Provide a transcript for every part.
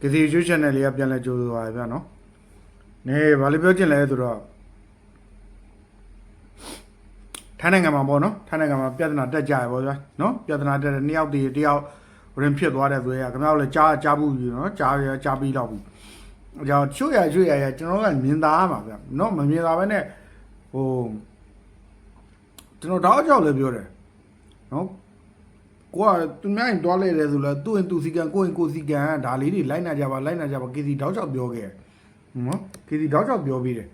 ကစီရွှေ channel လေးကပြန်လဲကြိုးဆိုပါဗျာနော်နေဘာလို့ပြောချင်လဲဆိုတော့ထိုင်းနိုင်ငံမှာပေါ့နော်ထိုင်းနိုင်ငံမှာပြဿနာတက်ကြရပေါ့ဗျာနော်ပြဿနာတက်တဲ့နှစ်ယောက်တည်းတယောက်ရင်ဖြစ်သွားတဲ့ဆိုရင်ခင်ဗျားတို့လည်းကြားကြားဘူးပြီနော်ကြားရကြားပြီးတော့ပြီအကြောင်းချွတ်ရချွတ်ရရကျွန်တော်ကမြင်သားမှာဗျာနော်မမြင်သားပဲနဲ့ဟိုကျွန်တော်တော့အကြောက်လည်းပြောတယ်နော် ကိုကသူများရင်တွားလိုက်တယ်ဆိုလဲသူ့ရင်သူစီကံကိုရင်ကိုစီကံကဒါလေးတွေလိုက်နာကြပါလိုက်နာကြပါကေစီတောက်ချောက်ပြောခဲ့နော်ကေစီတောက်ချောက်ပြောပြီးတယ်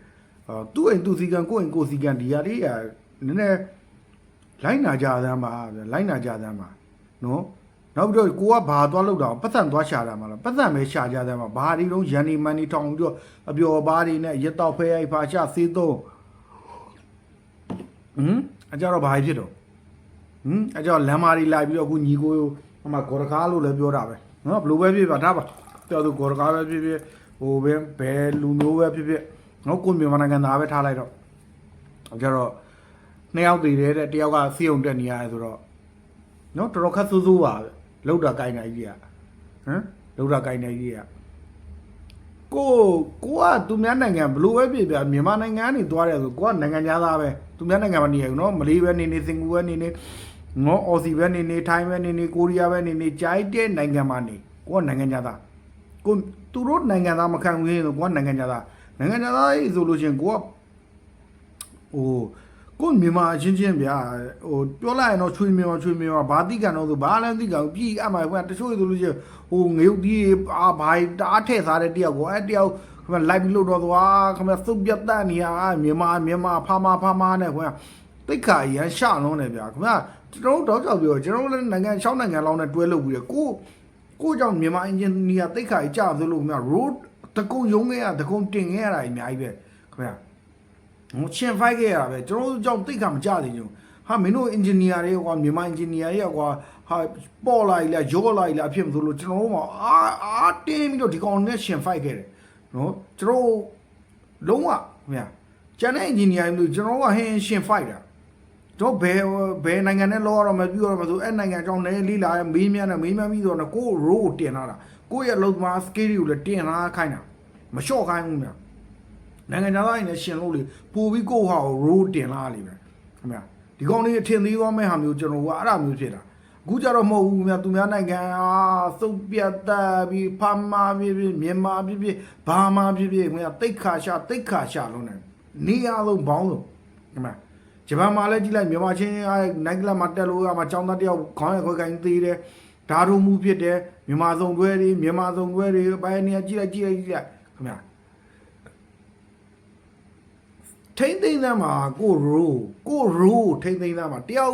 အာသူ့ရင်သူစီကံကိုရင်ကိုစီကံဒီဟာလေးကနည်းနည်းလိုက်နာကြသမ်းပါဗျလိုက်နာကြသမ်းပါနော်နောက်ပြီးတော့ကိုကဘာသွားလောက်တာပတ်သက်သွားရှာတာမှာလားပတ်သက်ပဲရှာကြသမ်းပါဘာဒီလုံးရန်နီမန်နီထောင်ပြီးတော့အပျော်ပါးတွေနဲ့ရက်တော့ဖဲရိုက်ဖာရှာစေးသုံးဟမ်အကြတော့ဘာဖြစ်တော့ ဟမ်အဲကြောင့်လမ်းမာတွေလိုက်ပြီးတော့အခုညီကိုဟိုမှာဂေါ်ရကားလို့လည်းပြောတာပဲနော်ဘယ်လိုပဲဖြစ်ပါဒါပါပြောသူဂေါ်ရကားပဲဖြစ်ဖြစ်ဟိုပဲဘယ်လူမျိုးပဲဖြစ်ဖြစ်နော်ကိုမြန်မာနိုင်ငံသားပဲထားလိုက်တော့အဲကြတော့နှစ်ယောက်တည်တယ်တဲ့တယောက်ကစီးုံတက်နေရတယ်ဆိုတော့နော်တော်တော်ခက်ဆိုးဆိုးပါပဲလောက်တာကိုင်းနိုင်ကြီးอ่ะဟမ်လောက်တာကိုင်းနိုင်ကြီးอ่ะကိုကိုကသူများနိုင်ငံဘလို့ပဲဖြစ်ပြမြန်မာနိုင်ငံကနေသွားတယ်ဆိုကိုကနိုင်ငံသားပဲသူများနိုင်ငံမှာနေရနော်မလေးပဲနေနေစင်ကာပူပဲနေနေ ငေါအော်စီပဲနေနေထိုင်းပဲနေနေကိုရီးယားပဲနေနေကြိုက်တဲ့နိုင်ငံမှာနေကိုကနိုင်ငံသားကိုသူတို့နိုင်ငံသားမခံဘူးရင်ကိုကနိုင်ငံသားနိုင်ငံသားရေးဆိုလို့ချင်းကိုကဟိုကိုမြန်မာအချင်းချင်းဗျာဟိုပြောလိုက်ရင်တော့ချွေမြန်မာချွေမြန်မာဘာတိကန်တော့ဆိုဘာလည်းတိကန်ပြီအမှန်ကတချို့ဆိုလို့ချင်းဟိုငရုတ်ဒီအာဘာတားထည့်စားတဲ့တယောက်ကိုအဲတယောက်ခမလိုက်ပြီးလို့တော့သွားခမသုတ်ပြတ်တတ်နေရမြန်မာမြန်မာဖာမာဖာမာနဲ့ခွန်း တိတ်ခါရန်ရှလုံးနေဗျာခမကျွန်တော်တို့တော့ကြောက်ပြောကျွန်တော်တို့လည်းနိုင်ငံ6နိုင်ငံလောက်နဲ့တွဲလုပ်ပြီးတော့ကိုကိုကြောင့်မြန်မာအင်ဂျင်နီယာတိတ်ခါကြီးကြာသလိုခမ road တကုံရုံးခဲ့ရတကုံတင်ခဲ့ရတာအများကြီးပဲခမဟိုချင်းဖိုက်ခဲ့ရတာပဲကျွန်တော်တို့ကြောင့်တိတ်ခါမကြသေးဘူးဟာမင်းတို့အင်ဂျင်နီယာတွေကမြန်မာအင်ဂျင်နီယာတွေကဟာပေါ်လာလားရောလာလားအဖြစ်မဆိုလို့ကျွန်တော်တို့ကအာအာတင်းပြီးတော့ဒီကောင်နဲ့ရှင်ဖိုက်ခဲ့တယ်နော်ကျွန်တော်လုံးဝခမကျန်တဲ့အင်ဂျင်နီယာတွေကျွန်တော်ကဟင်းရှင်ဖိုက်တာ တော့ဘယ်ဘယ်နိုင်ငံနဲ့လောရတော့မပြရတော့မဆိုအဲ့နိုင်ငံကြောင့်လည်းလေးလာမေးမြန်းတယ်မေးမြန်းပြီးတော့ကိုရိုးကိုတင်လာတာကိုရဲ့လုံသမားစကေးတွေကိုလည်းတင်လာခိုင်းတာမလျှော့ခိုင်းဘူးများနိုင်ငံသားတွေနဲ့ရှင်လို့လေပို့ပြီးကိုဟာကိုရိုးတင်လာလိမ့်မယ်ခင်ဗျာဒီကောင်လေးအထင်သေးသွားမဲ့ဟာမျိုးကျွန်တော်ကအဲ့ဒါမျိုးဖြစ်တာအခုကြတော့မဟုတ်ဘူးများသူများနိုင်ငံအာသုတ်ပြတ်တက်ပြီးဖမာဖြစ်ဖြစ်မြန်မာဖြစ်ဖြစ်ဘာမာဖြစ်ဖြစ်ခင်ဗျာတိတ်ခါရှာတိတ်ခါရှာလုံးနေနေရလုံးဘောင်းလုံးခင်ဗျာ ဂျပန်မှာလည်းကြည့်လိုက်မြန်မာချင်းနိုင်ကလပ်မှာတက်လို့ရမှာចောင်းသားတယောက်ခေါင်းရခွဲကိုင်းသေးတယ်ဓာတ်ရုံမှုဖြစ်တယ်မြန်မာစုံတွဲတွေမြန်မာစုံတွဲတွေဘယ်နေရာကြည့်လိုက်ကြည့်လိုက်ကြည့်လိုက်ခင်ဗျာထိမ့်သိမ်းသားမှာကိုရိုးကိုရိုးထိမ့်သိမ်းသားမှာတယောက်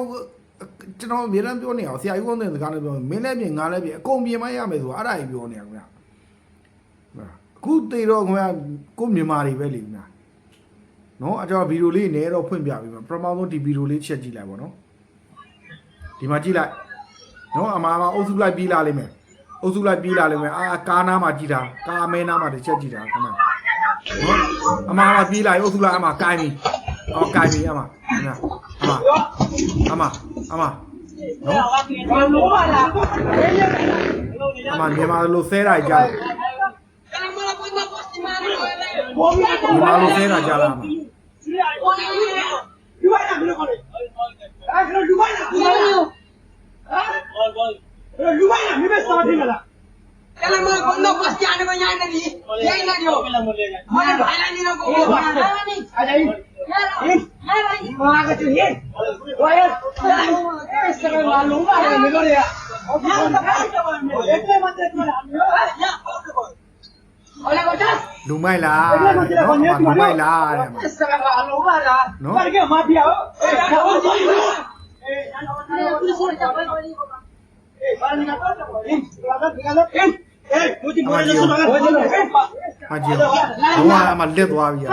ကျွန်တော်အများအားပြောနေအောင်ဆရာကြီးကောင်းတဲ့စကားလည်းပြောမင်းလည်းပြင်ငါလည်းပြင်အကုန်ပြင်မရမယ်ဆိုတာအဲ့ဒါကြီးပြောနေရခင်ဗျာအခုတေတော့ခင်ဗျာကိုမြန်မာတွေပဲလေခင်ဗျာ နော်အကြောဗီဒီယိုလေးနဲ့တော့ဖွင့်ပြပြီးမှာပထမဆုံးဒီဗီဒီယိုလေးချက်ကြည့်လိုက်ပါနော်ဒီမှာကြည့်လိုက်နော်အမားမအုပ်စုလိုက်ပြီးလာလိမ့်မယ်အုပ်စုလိုက်ပြီးလာလိမ့်မယ်အာကားနားမှာကြည့်တာကားမဲနားမှာတစ်ချက်ကြည့်တာခဏနော်အမားမပြီးလာအုပ်စုလိုက်အမားကိုင်းပြီအော်ကိုင်းပြီအမားခဏအမားအမားအမားနော်အမားမြန်မာလိုဆဲတာကြားမြန်မာလိုဆဲတာကြားလားအမားလူပိုင်လားဘယ်လိုခေါ်လဲအဲလူပိုင်လားလူပိုင်လားဟမ်လူပိုင်လားမိဘစားတယ်မလား Kalau mau kono pas jangan banyak lagi. Ya ini dia. Mana bahaya ni nak အေးပါ kau. အဲ့ဒါကြီးဟင်မာကတူဟင်ဝါရအဲစကလာလုံးပါလေမင်းတို့တွေကဟုတ်ပါဘူးအဲ့ဒါမှတက်လာမျိုး Oleh kau dah. လူမိုက်လားတဲ့နော်အမလူမိုက်လားတဲ့စကလာ ডুবাই না গুলো यहाँनिर င်လာတော့ဒီကနေ့ဟင်အေးဘုရားဘောရဆိုတော့ဘောရဟင်မကြည့်ဘူးဘဝအမလက်သွားပြီ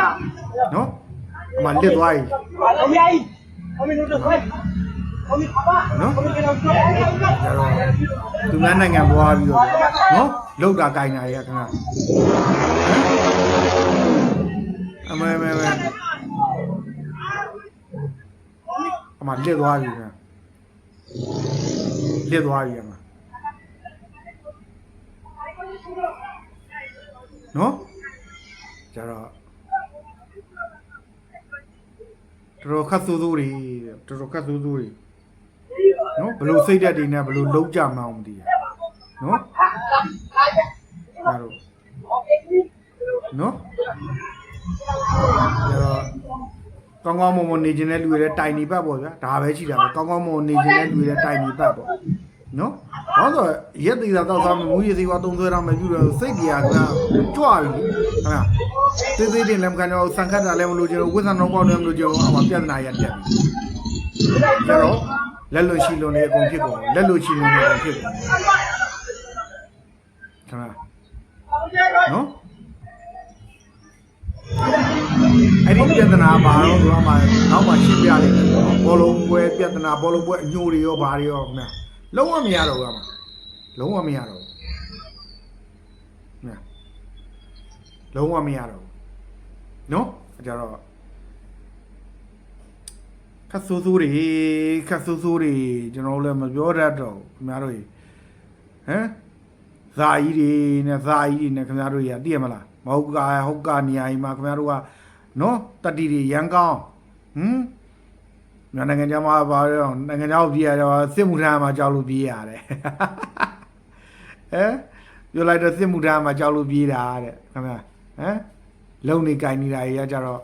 နော်အမလက်သွားပြီအမေကြီးအမေတို့တော့ဆွဲအမေပါပါအမေကတော့ဆွဲဒါတော့သူများနိုင်ငံသွားပြီးတော့နော်လောက်တာကြိုင်တာရဲ့ခင်ဗျာဟမ်အမေမေမေအမလက်သွားပြီခင်ဗျာလက်သွားပြီအမနော်ကြတော့တော်တော်ခတ်ဆိုးဆိုးတွေတော်တော်ခတ်ဆိုးဆိုးတွေ နော်ဘလို့စိတ်ဓာတ်တွေနဲ့ဘလို့လုံးကြမအောင်မသိရနော်ဒါတော့နော်ကြတော့ကောင်းကောင်းမွန်မွန်နေခြင်းတဲ့လူတွေတိုင်နေပတ်ပေါ့ဗျာဒါပဲရှိတာပဲကောင်းကောင်းမွန်မွန်နေခြင်းတဲ့လူတွေတိုင်နေပတ်ပေါ့နော်ဘာလို့လဲရက်သေးတာတော့သားမမူရသေးပါသုံးသွဲတော့မပြုတော့စိတ်တရားကကြွပြီဟုတ်လားသေးသေးတင်လည်းမခံတော့စံခတ်တာလည်းမလို့ကျတော့ဝိသနာပေါက်လည်းမလို့ကျတော့အမှပြဿနာရတက်ပြီကျတော့ လက်လွတ်ရှိလုံးနေအကုန်ဖြစ်ကုန်လက်လွတ်ရှိလုံးနေအကုန်ဖြစ်ကုန်ဟုတ်လားနော်အဲ့ဒီပြဿနာဘာတော့ဆိုတော့မှနောက်မှရှင်းပြလိုက်တယ်ဘောလုံးပွဲပြဿနာဘောလုံးပွဲအညိုတွေရောဘာတွေရောခင်ဗျလုံးဝမရတော့ဘူးအမလုံးဝမရတော့ဘူးခင်ဗျလုံးဝမရတော့ဘူးနော်အဲ့ကြတော့ ခတ်ဆိုးဆိုးတွေခတ်ဆိုးဆိုးတွေကျွန်တော်တို့လည်းမပြောတတ်တော့ဘူးခင်ဗျားတို့ကြီးဟမ်ဇာကြီးတွေနဲ့ဇာကြီးတွေနဲ့ခင်ဗျားတို့ကြီးကသိရမလားမဟုတ်ကာဟုတ်ကနေရာကြီးမှာခင်ဗျားတို့ကနော်တတိတွေရန်ကောင်းဟမ်မြန်မာနိုင်ငံခြားမှာပါတော့နိုင်ငံခြားကိုပြေးရတော့စစ်မှုထမ်းမှာကြောက်လို့ပြေးရတယ်ဟမ်ပြောလိုက်တော့စစ်မှုထမ်းမှာကြောက်လို့ပြေးတာတဲ့ခင်ဗျာဟမ်လုံနေကြိုင်နေတာကြီးကကြတော့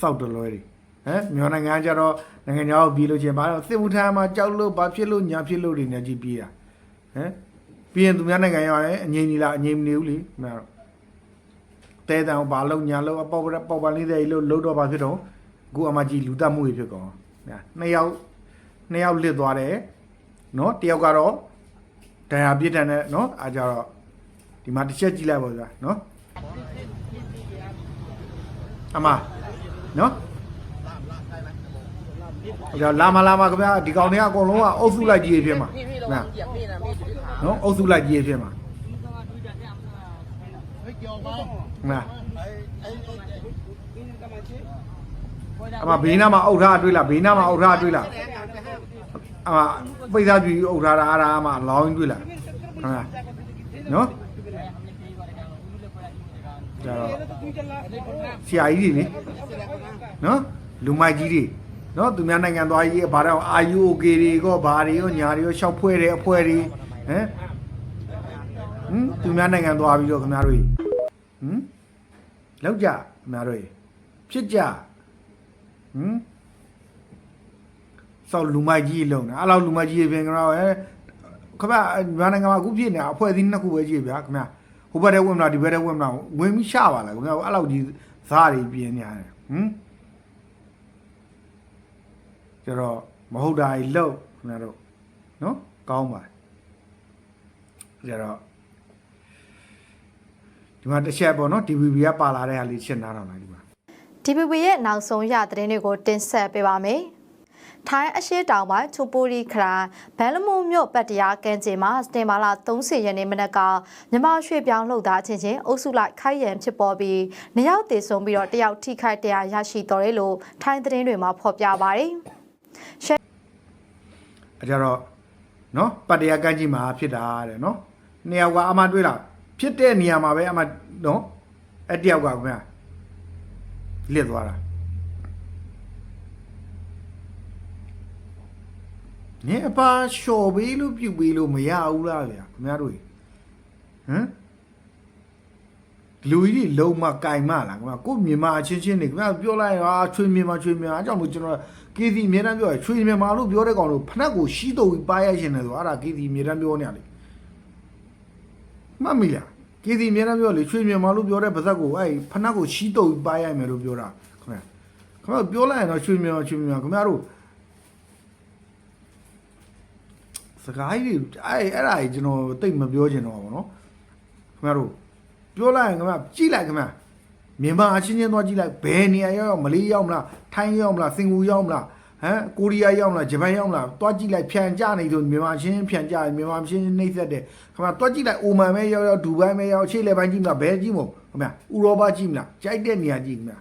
စောက်တလွဲတွေ ဟမ်မြန်မာနိုင်ငံကကြတော့နိုင်ငံခြားကိုပြေးလို့ချင်းဘာလို့စစ်မှုထမ်းမှာကြောက်လို့ဘာဖြစ်လို့ညာဖြစ်လို့တွေနဲ့ကြီးပြေးတာဟမ်ပြီးရင်သူများနိုင်ငံရောက်ရင်အငြိမ်ကြီးလားအငြိမ်မနေဘူးလေခင်ဗျာတော့တဲတန်ဘာလုံးညာလုံးအပေါက်ပေါက်ပန်လေးတွေလို့လုံးတော့ဘာဖြစ်တော့အခုအမကြီးလူတက်မှုတွေဖြစ်ကုန်ညာနှစ်ယောက်နှစ်ယောက်လစ်သွားတယ်နော်တယောက်ကတော့ဒဏ်ရာပြစ်ဒဏ်နဲ့နော်အားကြတော့ဒီမှာတစ်ချက်ကြည့်လိုက်ပါဗျာနော်အမနော် ဒါလာမလာမခင်ဗျာဒီကောင်တွေကအကုန်လုံးကအုပ်စုလိုက်ကြီးတွေဖြစ်မှာနာနော်အုပ်စုလိုက်ကြီးတွေဖြစ်မှာနာအမဘေးနားမှာအုပ်ထားတွေ့လားဘေးနားမှာအုပ်ထားတွေ့လားအမပိတ်သားကြည့်အုပ်ထားတာအားအားမလောင်းတွေ့လားဟုတ်လားနော်ဆရာကြီးတွေနော်လူမိုက်ကြီးတွေ နော်သူများနိုင်ငံသွားကြီးဘာတော့အာယူအိုကေတွေကိုဘာတွေရောညာတွေရောရှောက်ဖွဲတယ်အဖွဲတွေဟမ်ဟမ်သူများနိုင်ငံသွားပြီးတော့ခင်ဗျားတို့ကြီးဟမ်လောက်ကြခင်ဗျားတို့ကြီးဖြစ်ကြဟမ်စောက်လူမိုက်ကြီးလုံတာအဲ့လောက်လူမိုက်ကြီးပြင်ကြတော့ဟဲ့ခင်ဗျာမြန်မာနိုင်ငံမှာအခုဖြစ်နေတာအဖွဲ့အစည်းနှစ်ခုပဲကြည့်ဗျာခင်ဗျာဟိုဘက်ထဲဝင်မလားဒီဘက်ထဲဝင်မလားဝင်ပြီးရှာပါလားခင်ဗျာအဲ့လောက်ကြီးဇားတွေပြင်းနေရတယ်ဟမ် ကျတော့မဟုတ်တာကြီးလုံခင်ဗျားတို့နော်ကောင်းပါကျတော့ဒီမှာတစ်ချက်ပေါ့နော် DVB ကပါလာတဲ့ဟာလေးရှင်းနာတော့လားဒီမှာ DPP ရဲ့နောက်ဆုံးရသတင်းတွေကိုတင်ဆက်ပေးပါမယ်။ထိုင်းအရှိတောင်ပိုင်းချူပူရီခရိုင်ဘဲလမုံမြို့ပတ်တရားကမ်းခြေမှာစတင်မာလာ30ရက်နေ့မနက်ကမြမရွှေပြောင်းလှုပ်သားချင်းချင်းအုပ်စုလိုက်ခိုက်ရန်ဖြစ်ပေါ်ပြီးနှစ်ယောက်သေဆုံးပြီးတော့တစ်ယောက်ထိခိုက်တရားရရှိတော်တယ်လို့ထိုင်းသတင်းတွေမှာဖော်ပြပါတယ်။ အဲကြတော့နော်ပတ်တရားကန်းကြီးမှာဖြစ်တာတဲ့နော်နှစ်ယောက်ကအမတွေးလားဖြစ်တဲ့နေရာမှာပဲအမနော်အဲ့တယောက်ကခင်ဗျာလစ်သွားတာညအပါလျှော်ပေးလို့ပြုတ်ပေးလို့မရဘူးလားဗျာခင်ဗျားတို့ကြီးဟမ် လူကြီးတွေလုံမကင်မလားခင်ဗျာကို့မြန်မာအချင်းချင်းတွေခင်ဗျာပြောလိုက်ဟာချွေမြန်မာချွေမြန်မာအကြောင်းမို့ကျွန်တော်ကေစီအမြဲတမ်းပြောရချွေမြန်မာလို့ပြောတဲ့ကောင်လို့ဖနက်ကိုရှိတော့ပြီးပါရရှင်တယ်ဆိုအဲ့ဒါကေစီအမြဲတမ်းပြောနေရလေမှတ်မိလားကေစီအမြဲတမ်းပြောလေချွေမြန်မာလို့ပြောတဲ့ပါဇက်ကိုအဲ့ဖနက်ကိုရှိတော့ပြီးပါရမယ်လို့ပြောတာခင်ဗျာခင်ဗျာပြောလိုက်ရင်တော့ချွေမြန်မာချွေမြန်မာခင်ဗျားတို့စကားကြီးတွေအဲ့အဲ့ဒါကြီးကျွန်တော်တိတ်မပြောချင်တော့ပါဘောနော်ခင်ဗျားတို့ ပြောလိုက်ရင်ခင်ဗျကြည့်လိုက်ခင်ဗျမြန်မာအချင်းချင်းသွားကြည့်လိုက်ဘယ်နေရာရောက်ရောက်မလေးရောက်မလားထိုင်းရောက်မလားစင်ကာပူရောက်မလားဟမ်ကိုရီးယားရောက်မလားဂျပန်ရောက်မလားသွားကြည့်လိုက်ဖြန်ကြနေဆိုမြန်မာအချင်းချင်းဖြန်ကြတယ်မြန်မာအချင်းချင်းနှိမ့်ဆက်တယ်ခင်ဗျသွားကြည့်လိုက်အိုမန်ပဲရောက်ရောက်ဒူဘိုင်းပဲရောက်ရှေ့လေပိုင်းကြည့်မလားဘယ်ကြည့်မို့ခင်ဗျဥရောပကြည့်မလားကြိုက်တဲ့နေရာကြည့်ခင်ဗျ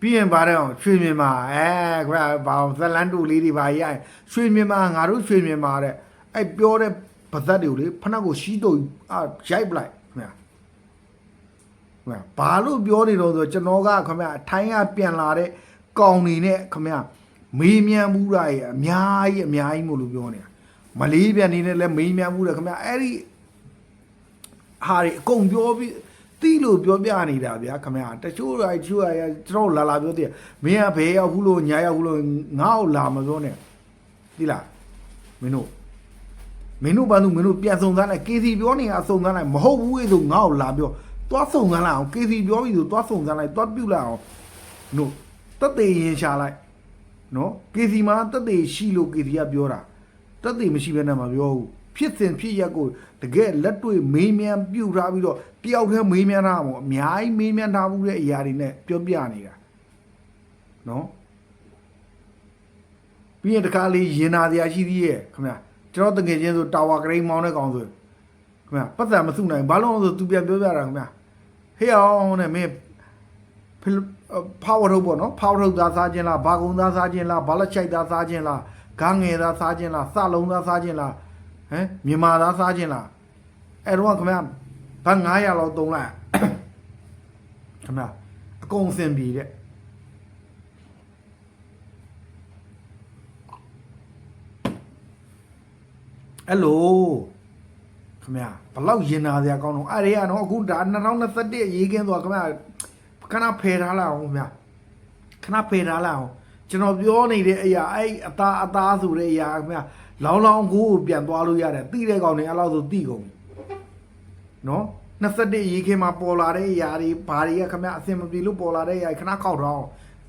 ပြီးရင်ဗါတော့ရွှေမြန်မာအဲခင်ဗျဘာဇလန်တူလေးတွေဗါရရင်ရွှေမြန်မာငါတို့ရွှေမြန်မာတဲ့အဲ့ပြောတဲ့ ပါသက်တွေကိုလေဖနက်ကိုရှီးတော့အာရိုက်ပလိုက်ခင်ဗျာခင်ဗျာဘာလို့ပြောနေတော့ဆိုကျွန်တော်ကခင်ဗျာအထိုင်းကပြန်လာတဲ့ကောင်နေနဲ့ခင်ဗျာမေးမြန်းမှုတာရဲ့အများကြီးအများကြီးမို့လို့ပြောနေတာမလေးပြန်နေနဲ့လည်းမေးမြန်းမှုတယ်ခင်ဗျာအဲ့ဒီဟာတွေအကုန်ပြောပြီးတီးလို့ပြောပြနေတာဗျာခင်ဗျာတချို့တွေတချို့တွေကျွန်တော်လာလာပြောတည်းမင်းကဘယ်ရောက်ဘူးလို့ညာရောက်ဘူးလို့ငါ့ကိုလာမပြောနဲ့ဒီလားမင်းတို့ မင်းတို့ဘာလို့မင်းတို့ပြန်စုံစမ်းလိုက် KC ပြောနေတာစုံစမ်းလိုက်မဟုတ်ဘူးလေဆိုငါ့ကိုလာပြောသွားစုံစမ်းလိုက်အောင် KC ပြောပြီဆိုသွားစုံစမ်းလိုက်သွားပြုတ်လိုက်အောင်တို့တက်သေးရင်ရှာလိုက်နော် KC မှာတက်သေးရှိလို့ KC ကပြောတာတက်သေးမရှိဘဲနဲ့မပြောဘူးဖြစ်စဉ်ဖြစ်ရက်ကိုတကယ်လက်တွေ့မေးမြန်းပြုတ်ထားပြီးတော့တယောက်တည်းမေးမြန်းထားမှာအများကြီးမေးမြန်းထားမှုတဲ့အရာတွေနဲ့ပြောပြနေတာနော်ပြီးရင်တခါလေးရင်နာစရာရှိသေးရဲ့ခင်ဗျာ ကျွန်တော်တကယ်ချင်းဆိုတာဝါကရိန်းမောင်းတဲ့ကောင်ဆိုခင်ဗျာပတ်သက်မစုနိုင်ဘာလို့လဲဆိုသူပြန်ပြောပြတာခင်ဗျာဟေးအောင်နဲ့မင်းဖောက်ထုတ်ပေါ့နော်ဖောက်ထုတ်သားစားခြင်းလားဘာကုံသားစားခြင်းလားဘာလက်ချိုက်သားစားခြင်းလားဂန်းငယ်သားစားခြင်းလားစလုံးသားစားခြင်းလားဟမ်မြန်မာသားစားခြင်းလားအဲ့တော့ခင်ဗျာဘာ900လောက်သုံးလိုက်ခင်ဗျာအကုန်စင်ပြီတဲ့ အဲ့လိုခမရဘလောက်ရင်နာစရာကောင်းတော့အဲ့ဒီကတော့အခုဒါ2021ရေးကင်းသွားခမရခဏဖယ်ထားလိုက်အောင်ခမရခဏဖယ်ထားလိုက်အောင်ကျွန်တော်ပြောနေတဲ့အရာအဲ့အသားအသားဆိုတဲ့အရာခမရလောင်းလောင်းကိုပြန်သွားလို့ရတယ်တိတဲ့ကောင်တွေအဲ့လောက်ဆိုတိကုန်ပြီနော်21ရေးကင်းမှာပေါ်လာတဲ့အရာတွေဘာတွေကခမရအစင်မပြေလို့ပေါ်လာတဲ့အရာခဏခောက်တော့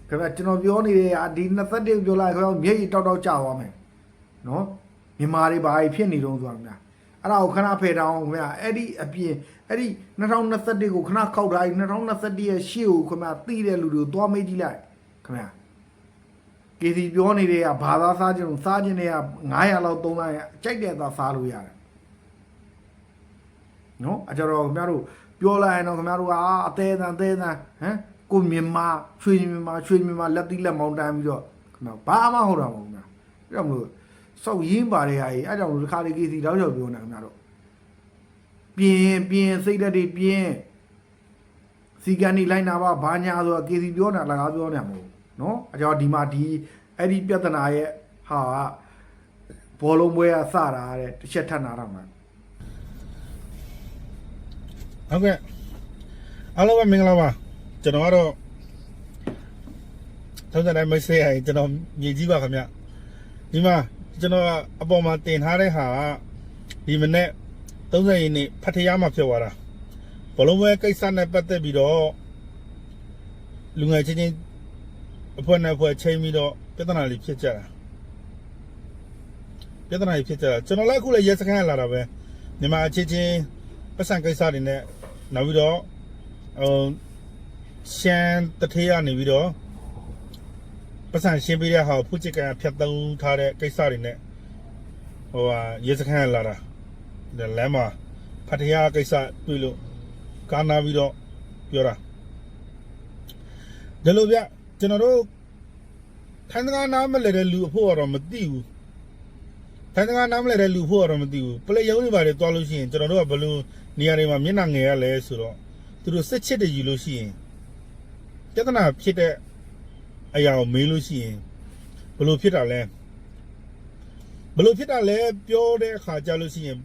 ခမရကျွန်တော်ပြောနေတဲ့အရာဒီ21ပြောလိုက်ခမရမျက်ရည်တောက်တောက်ကြာသွားမယ်နော် မြန်မာတွေဘာကြီးဖြစ်နေတုံးဆိုတာများအဲ့ဒါကိုခဏဖယ်တောင်းခင်ဗျာအဲ့ဒီအပြင်အဲ့ဒီ2021ကိုခဏခောက်ထားပြီး2021ရဲ့ရှေ့ကိုခင်ဗျာသိတဲ့လူတွေကိုသွားမေးကြည့်လိုက်ခင်ဗျာကေစီပြောနေတဲ့ကဘာသာစားခြင်းစားခြင်းတွေက900လောက်300လောက်ကြိုက်တဲ့သားစားလို့ရတယ်နော်အကြတော့ခင်ဗျားတို့ပြောလိုက်ရင်တော့ခင်ဗျားတို့ကအသေးအံသေးအံဟမ်ကိုမြန်မာရွှေမြန်မာရွှေမြန်မာလက်တိလက်မောင်းတန်းပြီးတော့ခင်ဗျာဘာမှဟုတ်တာမဟုတ်ဘူးခင်ဗျာအဲ့တော့မလို့ စောက်ရင်းပါတဲ့ဟာကြီးအဲ့ကြောင့်ဒီခါလေးကေစီတောက်ချော်ပြောနေခင်ဗျားတို့ပြင်းပြင်းစိတ်ဓာတ်တွေပြင်းစီကန်နေလိုက်နာပါဘာညာဆိုတာကေစီပြောနေတာလကားပြောနေတာမဟုတ်ဘူးနော်အကြောင်းဒီမှာဒီအဲ့ဒီပြဿနာရဲ့ဟာကဘောလုံးပွဲကစတာတဲ့တစ်ချက်ထပ်နာတော့မှာဟုတ်ကဲ့အားလုံးပဲမင်္ဂလာပါကျွန်တော်ကတော့ထုံးစံတိုင်းမဆေးရင်ကျွန်တော်ညီကြီးပါခင်ဗျဒီမှာ ကျွန်တော်ကအပေါ်မှာတင်ထားတဲ့ဟာကဒီမနေ့30ရက်နေ့ဖတ်တရားမှာဖြစ်သွားတာဘလုံးဝဲကိစ္စနဲ့ပတ်သက်ပြီးတော့လူငယ်ချင်းချင်းအဖွဲ့နဲ့အဖွဲ့ချိန်ပြီးတော့ပြဿနာလေးဖြစ်ကြတာပြဿနာကြီးဖြစ်ကြတာကျွန်တော်လည်းအခုလည်းရဲစခန်းလာတာပဲမြန်မာအချင်းချင်းပတ်စံကိစ္စတွေနဲ့နောက်ပြီးတော့ဟိုရှမ်းတထေးကနေပြီးတော့ ပတ်စံရှင်းပေးတဲ့ဟာကိုဖုချစ်ကန်ဖြတ်သုံးထားတဲ့ကိစ္စတွေနဲ့ဟိုဟာရဲစခန်းလာတာဒီလမ်းမှာဖတ်တရားကိစ္စတွေ့လို့ကာနာပြီးတော့ပြောတာဒီလိုဗျကျွန်တော်တို့ထိုင်းတကားနားမလဲတဲ့လူအဖို့ကတော့မသိဘူးထိုင်းတကားနားမလဲတဲ့လူဖို့ကတော့မသိဘူးပလေရုံးတွေပါတယ်တွားလို့ရှိရင်ကျွန်တော်တို့ကဘယ်လိုနေရာတွေမှာမျက်နှာငယ်ရလဲဆိုတော့သူတို့စစ်ချစ်တွေယူလို့ရှိရင်ပြဿနာဖြစ်တဲ့ အရာကိုမေးလို့ရှိရင်ဘယ်လိုဖြစ်တာလဲဘယ်လိုဖြစ်တာလဲပြောတဲ့အခါကြလို့ရှိရင်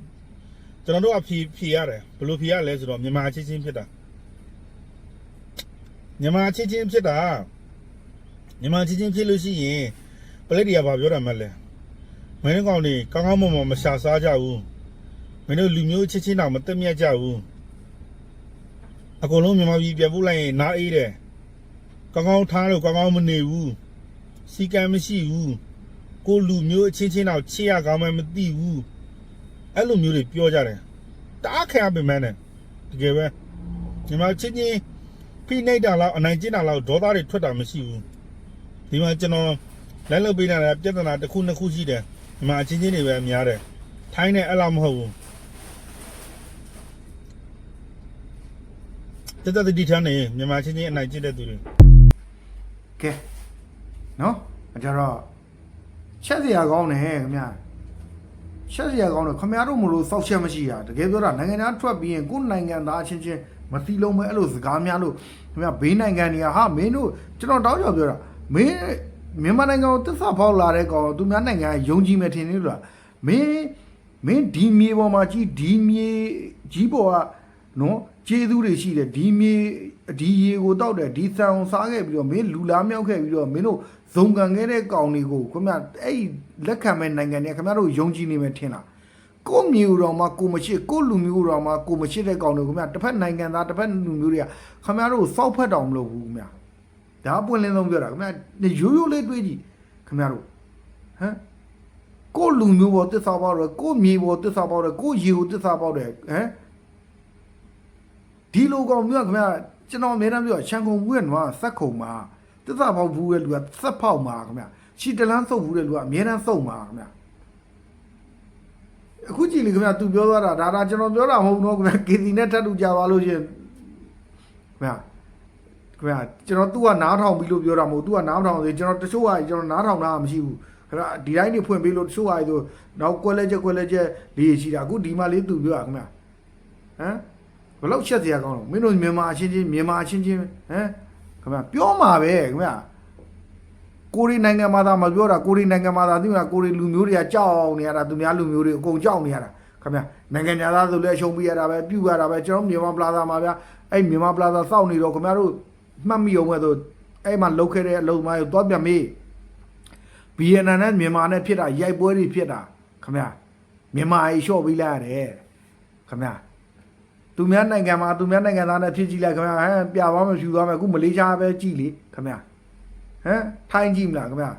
ကျွန်တော်တို့အဖြေဖြေရတယ်ဘယ်လိုဖြေရလဲဆိုတော့မြန်မာချင်းချင်းဖြစ်တာမြန်မာချင်းချင်းဖြစ်တာမြန်မာချင်းချင်းဖြစ်လို့ရှိရင်ပလက်တွေကဘာပြောတာမှလဲမင်းတို့ကောင်တွေကောင်းကောင်းမွန်မွန်မရှာစားကြဘူးမင်းတို့လူမျိုးချင်းချင်းတောင်မတက်မြတ်ကြဘူးအကုန်လုံးမြန်မာပြည်ပြန်ပို့လိုက်ရင်နားအေးတယ် ကောင်းကောင်းထားလို့ကောင်းကောင်းမနေဘူးစီကံမရှိဘူးကိုလူမျိုးအချင်းချင်းတောင်ချစ်ရကောင်းမှမသိဘူးအဲ့လိုမျိုးတွေပြောကြတယ်တအားခံရပင်မနဲ့တကယ်ပဲမြန်မာချင်းချင်းဖိနှိပ်တာလောက်အနိုင်ကျင့်တာလောက်ဒေါသတွေထွက်တာမရှိဘူးဒီမှာကျွန်တော်လက်လုပ်ပေးနေတာပြဿနာတစ်ခုနှစ်ခုရှိတယ်မြန်မာအချင်းချင်းတွေပဲများတယ်ထိုင်းနဲ့အဲ့လောက်မဟုတ်ဘူးတက်တက်တီထမ်းနေမြန်မာချင်းချင်းအနိုင်ကျင့်တဲ့သူတွေ ကဲနော်အကြတော့ချက်စရာကောင်းတယ်ခင်ဗျာရှက်စရာကောင်းတယ်ခမရတို့မလို့စောက်ချက်မရှိတာတကယ်ပြောတာနိုင်ငံသားထွက်ပြီးရင်ကိုယ်နိုင်ငံသားအချင်းချင်းမစီလုံးပဲအဲ့လိုစကားများလို့ခမရဘေးနိုင်ငံတွေကဟာမင်းတို့ကျွန်တော်တောင်းကြော်ပြောတာမင်းမြန်မာနိုင်ငံကိုတစ္ဆာဖောက်လာတဲ့ကောင်သူများနိုင်ငံကယုံကြည်မယ်ထင်နေလို့လားမင်းမင်းဒီမြေပေါ်မှာကြီးဒီမြေကြီးပေါ်ကနော် ကျေးဇူးတွေရှိတယ်ဒီမြေဒီရေကိုတောက်တယ်ဒီဆန်ကိုစားခဲ့ပြီးတော့မင်းလူလားမြောက်ခဲ့ပြီးတော့မင်းတို့ဇုံကန်ခဲ့တဲ့ကောင်တွေကိုခင်ဗျအဲ့ဒီလက်ခံမဲ့နိုင်ငံတွေကခင်ဗျားတို့ယုံကြည်နေမယ်ထင်လားကိုယ့်မျိုးတော်မှာကိုမရှိကိုယ့်လူမျိုးတော်မှာကိုမရှိတဲ့ကောင်တွေခင်ဗျတစ်ဖက်နိုင်ငံသားတစ်ဖက်လူမျိုးတွေကခင်ဗျားတို့စောက်ဖက်တော်မလို့ဘူးခင်ဗျဒါပွင့်လင်းဆုံးပြောတာခင်ဗျရိုးရိုးလေးတွေးကြည့်ခင်ဗျားတို့ဟမ်ကိုယ့်လူမျိုးပေါ်တစ္ဆာပေါက်တယ်ကိုယ့်မြေပေါ်တစ္ဆာပေါက်တယ်ကိုယ့်ရေကိုတစ္ဆာပေါက်တယ်ဟမ် ဒီလိုကောင်မျိုးကခင်ဗျာကျွန်တော်အများအားပြောရှန်ကုန်ဘူးရဲ့နော်စက်ခုံမှာတစ္ဆာပေါက်ဘူးရဲ့လူကစက်ဖောက်မှာခင်ဗျာရှီတလန်းစုပ်ဘူးတဲ့လူကအများအားစုပ်မှာခင်ဗျာအခုကြည့်လေခင်ဗျာသူပြောသွားတာဒါဒါကျွန်တော်ပြောတာမဟုတ်တော့ခင်ဗျာကေတီနဲ့ထပ်တူကြပါလို့ရှင်ခင်ဗျာခင်ဗျာကျွန်တော်သူ့ကနားထောင်ပြီးလို့ပြောတာမဟုတ်သူ့ကနားထောင်သေးကျွန်တော်တချို့ဟာကျွန်တော်နားထောင်တာမရှိဘူးခင်ဗျာဒီတိုင်းနေဖွင့်ပြီးလို့တချို့ဟာဆိုနောက်ကွက်လက်ချက်ကွက်လက်ချက်လေးရှိတာအခုဒီမှာလေးသူပြောတာခင်ဗျာဟမ် ဘယ်လောက်ချက်စရာကောင်းလို့မင်းတို့မြန်မာအချင်းချင်းမြန်မာအချင်းချင်းဟမ်ခင်ဗျာပြောမှာပဲခင်ဗျာကိုရီနိုင်ငံမှာသာမပြောတာကိုရီနိုင်ငံမှာသာသိမလားကိုရီလူမျိုးတွေကကြောက်နေရတာသူများလူမျိုးတွေအကုန်ကြောက်နေရတာခင်ဗျာနိုင်ငံသားဆိုလည်းအရှုံးပေးရတာပဲပြုတ်ရတာပဲကျွန်တော်မြန်မာပလာဇာမှာဗျာအဲ့မြန်မာပလာဇာစောက်နေတော့ခင်ဗျားတို့မှတ်မိအောင်မဲ့ဆိုအဲ့မှာလုတ်ခဲ့တဲ့အလုံးမရောသွားပြန်မေးဘီယန်နနဲ့မြန်မာနဲ့ဖြစ်တာရိုက်ပွဲတွေဖြစ်တာခင်ဗျာမြန်မာအလျှော့ပေးလိုက်ရတယ်ခင်ဗျာ သူများနိုင်ငံမှာသူများနိုင်ငံသားနဲ့ဖြစ်ကြည့်လိုက်ခင်ဗျာဟမ်ပြသွားမှဖြူသွားမှအခုမလေးရှားပဲကြည့်လေခင်ဗျာဟမ်ထိုင်းကြည့်မလားခင်ဗျာ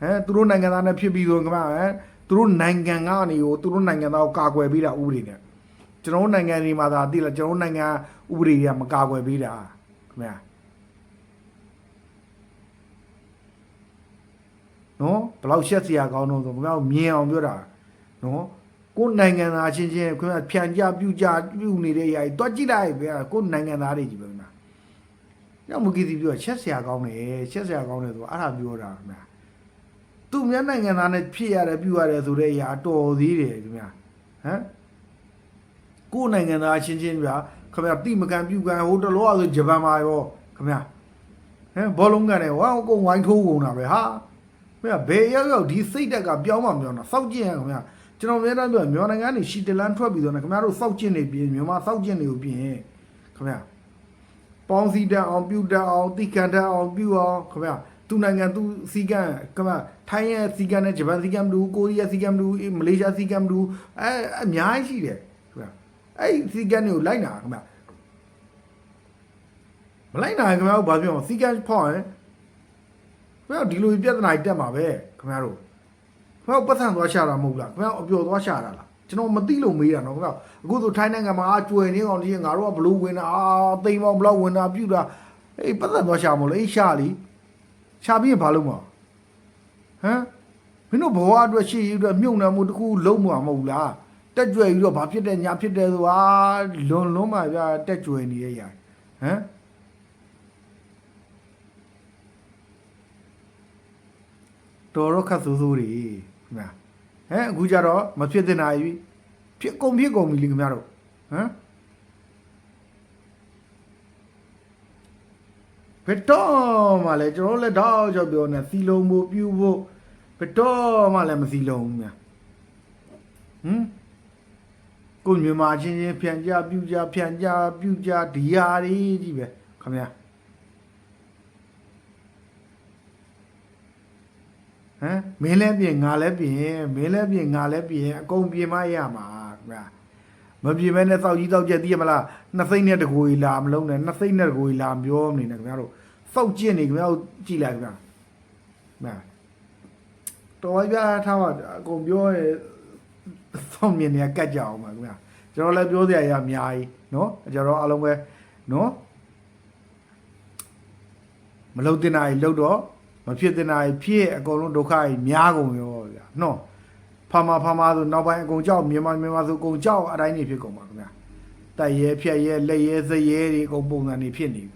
ဟမ်သူတို့နိုင်ငံသားနဲ့ဖြစ်ပြီးဆိုခင်ဗျာဟမ်သူတို့နိုင်ငံကနေကိုသူတို့နိုင်ငံသားကိုကာကွယ်ပေးတာဥပဒေနဲ့ကျွန်တော်တို့နိုင်ငံတွေမှာသာသိလားကျွန်တော်တို့နိုင်ငံဥပဒေတွေကမကာကွယ်ပေးတာခင်ဗျာနော်ဘယ်လောက်ရှက်စရာကောင်းတော့ဆိုခင်ဗျာမြင်အောင်ပြောတာနော် ကိုယ်နိုင်ငံသားချင်းချင်းခင်ဗျာဖြန်ကြပြူကြပြူနေတဲ့အရာကြီးတွက်ကြည့်လိုက်ဗျာကိုယ်နိုင်ငံသားတွေကြီးပဲခင်ဗျာ။ညမကီစီပြောချက်ဆရာကောင်းတယ်ချက်ဆရာကောင်းတယ်ဆိုတော့အဲ့ဒါပြောတာခင်ဗျာ။သူများနိုင်ငံသားနဲ့ဖြစ်ရတယ်ပြုရတယ်ဆိုတဲ့အရာအတော်သေးတယ်ခင်ဗျာ။ဟမ်ကိုယ်နိုင်ငံသားချင်းချင်းဗျာခင်ဗျာတိမကန်ပြုကန်ဟိုတလောဆိုဂျပန်မှာရောခင်ဗျာဟမ်ဘောလုံးကန်တယ်ဝါကိုဝိုင်းထိုးကုန်တာပဲဟာခင်ဗျာဘယ်ရောက်ရောက်ဒီစိတ်တက်ကပြောင်းမှပြောင်းတာစောက်ကျင်ရခင်ဗျာ ကျွန်တော်များများပြောမြန်မာနိုင်ငံကနေရှီတလန်ထွက်ပြီးတော့ခင်ဗျားတို့စောက်ကျင်နေပြီးမြန်မာစောက်ကျင်နေကိုပြင်ခင်ဗျာပေါင်းစည်းတတ်အောင်ပြုတ်တတ်အောင်တိကန်တတ်အောင်ပြုအောင်ခင်ဗျာသူနိုင်ငံသူစီကန်ခင်ဗျာထိုင်းရဲ့စီကန်နဲ့ဂျပန်စီကန်မတူကိုရီးယားစီကန်မတူမလေးရှားစီကန်မတူအဲအများကြီးရှိတယ်ခင်ဗျာအဲ့ဒီစီကန်တွေကိုလိုက်နာခင်ဗျာမလိုက်နာရင်ခင်ဗျာဘာပြောမလဲစီကန်ဖောက်ရင်ခင်ဗျာဒီလိုပြဿနာတွေတက်မှာပဲခင်ဗျာတို့ ခင်ဗျာပတ်စံသွားရှာတာမဟုတ်လားခင်ဗျာအပျော်သွားရှာတာလားကျွန်တော်မသိလို့မေးတာနော်ခင်ဗျာအခုဆိုထိုင်းနိုင်ငံမှာအကျွယ်နေအောင်ဒီငါတို့ကဘလို့ဝင်တာအာသိမ်ပေါင်းဘလောက်ဝင်တာပြုတာအေးပတ်သက်သွားရှာမလို့အေးရှာလीရှာပြီးရင်ဘာလုပ်မှာဟမ်မင်းတို့ဘဝအတွက်ရှိရအတွက်မြုံနှံမှုတစ်ခုလုံးမှာမဟုတ်လားတက်ကြွယ်ပြီးတော့ဘာဖြစ်တဲ့ညာဖြစ်တဲ့ဆိုတာလွန်လွန်းမှာဗျာတက်ကြွယ်နေရရဟမ်တော်တော့ခတ်ဆိုးဆိုးတွေ ခင်ဗျာဟမ်အခုကြတော့မဖြစ်တဲ့နိုင်ပြီဖြစ်ကုန်ဖြစ်ကုန်ပြီလေခင်ဗျားတို့ဟမ်ဘယ်တော့မှလည်းကျွန်တော်လည်းတော့ကြောက်ပြောနေစီလုံးဖို့ပြူဖို့ဘယ်တော့မှလည်းမစီလုံးဘူးများဟမ်ကိုယ်မြန်မာချင်းချင်းဖြန်ကြပြူကြဖြန်ကြပြူကြဒီဟာတွေကြီးပဲခင်ဗျာ ဟမ်မင်းလည်းပြင်ငါလည်းပြင်မင်းလည်းပြင်ငါလည်းပြင်အကုန်ပြင်မရမှာခင်ဗျာမပြင်မဲနဲ့စောက်ကြီးတောက်ချက်သိရမလားနှစ်စိမ့်နဲ့တကူကြီးလာမလုံးနဲ့နှစ်စိမ့်နဲ့တကူကြီးလာပြောနေတယ်ခင်ဗျားတို့စောက်ကျင့်နေခင်ဗျားတို့ကြည်လိုက်ခင်ဗျာမှန်တော်ပြထားပါအကုန်ပြောရဲစောင့်မြင်နေကတ်ကြအောင်ပါခင်ဗျာကျွန်တော်လည်းပြောစရာရအများကြီးเนาะကျွန်တော်အားလုံးပဲเนาะမလုံတင်နိုင်လုံတော့ မဖြစ်တင်နိုင်ဖြစ်အကုန်လုံးဒုက္ခကြီးများကုန်ရောဗျာနော်ဖာမဖာမဆိုနောက်ပိုင်းအကုန်ကြောက်မြန်မာမြန်မာဆိုအကုန်ကြောက်အတိုင်းနေဖြစ်ကုန်ပါခင်ဗျာတိုက်ရဲဖြက်ရဲလက်ရဲစက်ရဲတွေအကုန်ပုံစံနေဖြစ်နေခင်ဗျာ